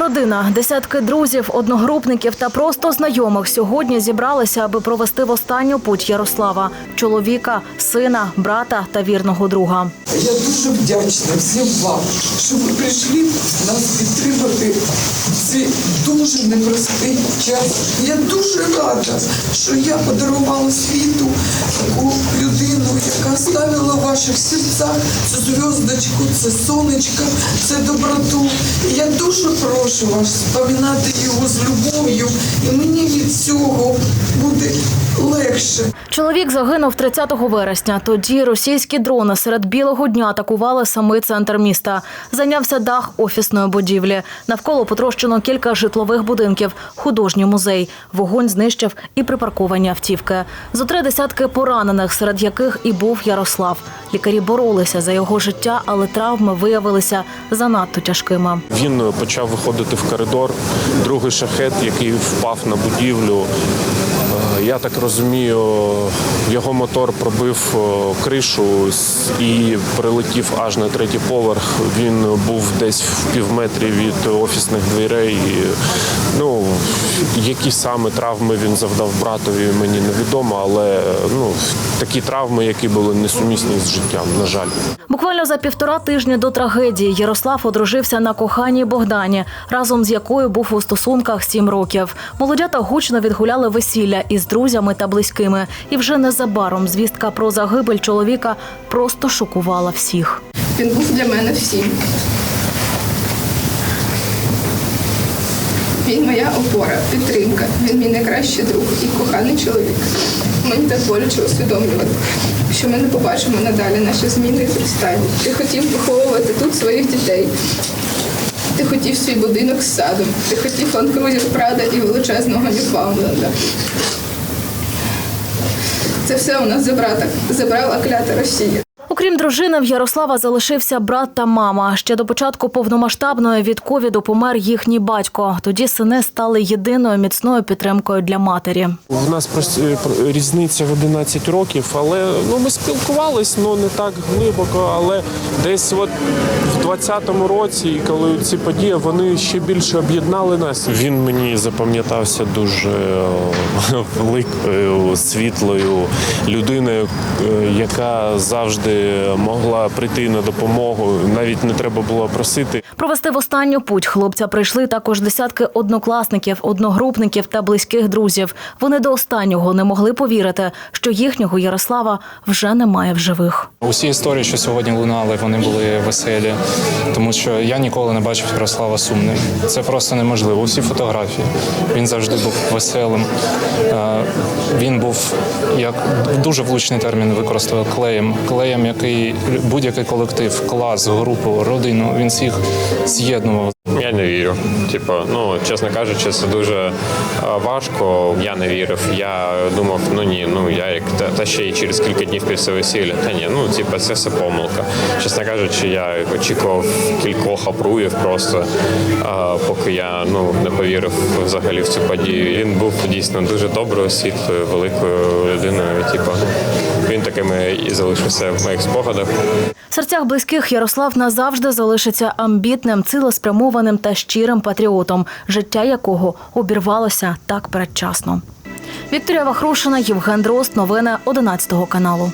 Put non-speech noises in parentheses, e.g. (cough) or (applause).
Родина, десятки друзів, одногрупників та просто знайомих сьогодні зібралися, аби провести в останню путь Ярослава, чоловіка, сина, брата та вірного друга. Я дуже вдячна всім вам, що ви прийшли нас підтримати в цей дуже непростий час. Я дуже рада, що я подарувала світу таку людину, яка ставила в ваших серцях цю зв'язочку, це сонечко, це доброту. Я дуже прошу вас споминати його з любов'ю, і мені від цього буде легше. Чоловік загинув 30 вересня. Тоді російські дрони серед білого дня атакували самий центр міста. Зайнявся дах офісної будівлі. Навколо потрощено кілька житлових будинків, художній музей. Вогонь знищив і припарковані автівки. Зо три десятки поранених, серед яких і був Ярослав. Лікарі боролися за його життя, але травми виявилися занадто тяжкими. Він почав виходити в коридор. Другий шахет, який впав на будівлю. Я так розумію, його мотор пробив е, кришу і прилетів аж на третій поверх. Він був десь в півметрі від офісних дверей. Ну, які саме травми він завдав братові, мені невідомо, але ну, такі травми, які були несумісні з життям, на жаль. Буквально за півтора тижні до трагедії Ярослав одружився на коханій Богдані, разом з якою був у стосунках сім років. Молодята гучно відгуляли весілля із друзями та близькими. І вже незабаром звістка про загибель чоловіка просто шокувала всіх. Він був для мене всім. Він моя опора, підтримка. Він мій найкращий друг і коханий чоловік. Мені так боляче усвідомлювати, що ми не побачимо надалі наші зміни і стані. Ти хотів виховувати тут своїх дітей. Ти хотів свій будинок з садом. Ти хотів ланкрузів Прада і величезного Ньюфаундленда. Це все у нас забрата, забрала клята Росія. Окрім дружини, в Ярослава залишився брат та мама. Ще до початку повномасштабної від ковіду помер їхній батько. Тоді сини стали єдиною міцною підтримкою для матері. У нас е, різниця в 11 років, але ну ми спілкувались, ну не так глибоко. Але десь от в 20-му році, коли ці події, вони ще більше об'єднали нас. Він мені запам'ятався дуже е, (laughs) великою, світлою людиною, е, яка завжди могла прийти на допомогу. Навіть не треба було просити. Провести в останню путь хлопця прийшли також десятки однокласників, одногрупників та близьких друзів. Вони до останнього не могли повірити, що їхнього Ярослава вже немає в живих. Усі історії, що сьогодні лунали, вони були веселі, тому що я ніколи не бачив Ярослава сумним. Це просто неможливо. Усі фотографії. Він завжди був веселим. Е, Він був як дуже влучний термін використав клеєм. Клеєм, який будь-який колектив, клас, групу, родину, він всіх з'єднував. Я не вірю. Типу, ну чесно кажучи, це дуже е, важко. Я не вірив. Я думав, ну ні, ну я як та, та ще й через кілька днів після весілля. Та ні, ну типу, це все помилка. Чесно кажучи, я очікував кількох апруїв просто, е, поки я ну не повірив взагалі в цю подію. Він був дійсно дуже доброю, світлою, великою людиною. Типу, такими і залишився в моїх спогадах. В серцях близьких Ярослав назавжди залишиться амбітним, цілеспрямованим та щирим патріотом, життя якого обірвалося так передчасно. Вікторія Вахрушина, Євген Дрозд. Новини 11 каналу.